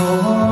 有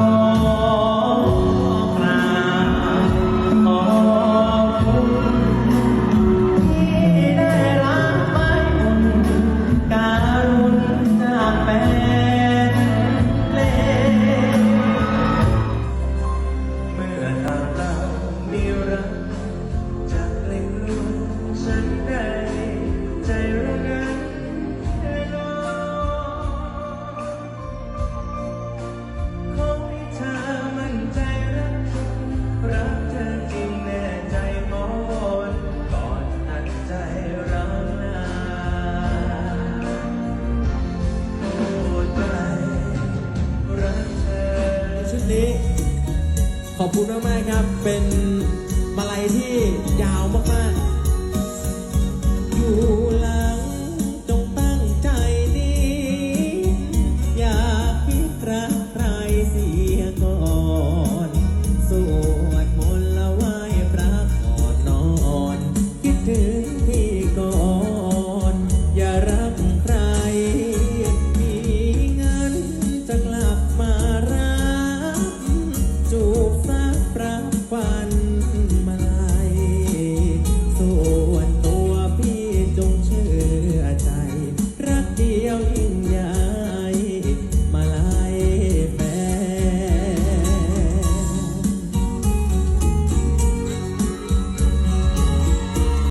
ขอบคุณมากๆครับ เป็นมาลัยที่ยาวมากๆอยู่